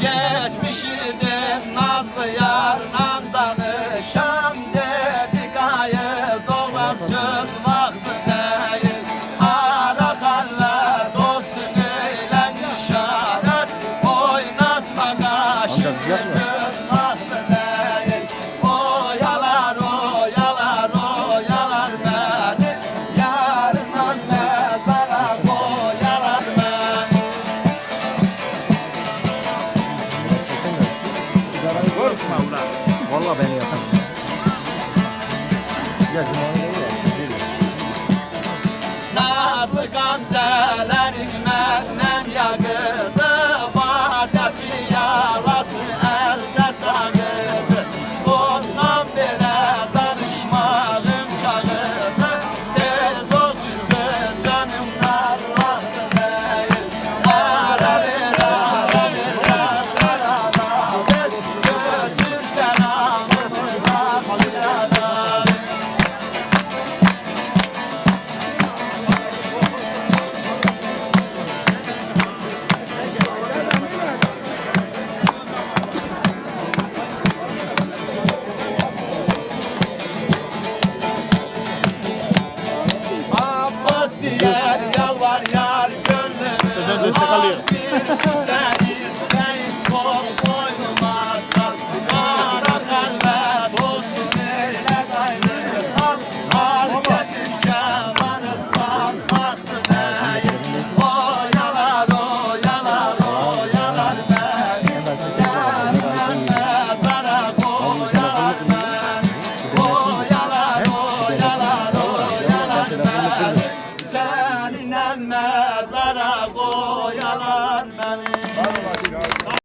Geçmişi nazlı yarla danışam dedik ayı dolaşın değil. Ara dostun eyle işaret oynatma kaşını Valla beni yakar. Gel. Destek alıyor. Mezara koyalar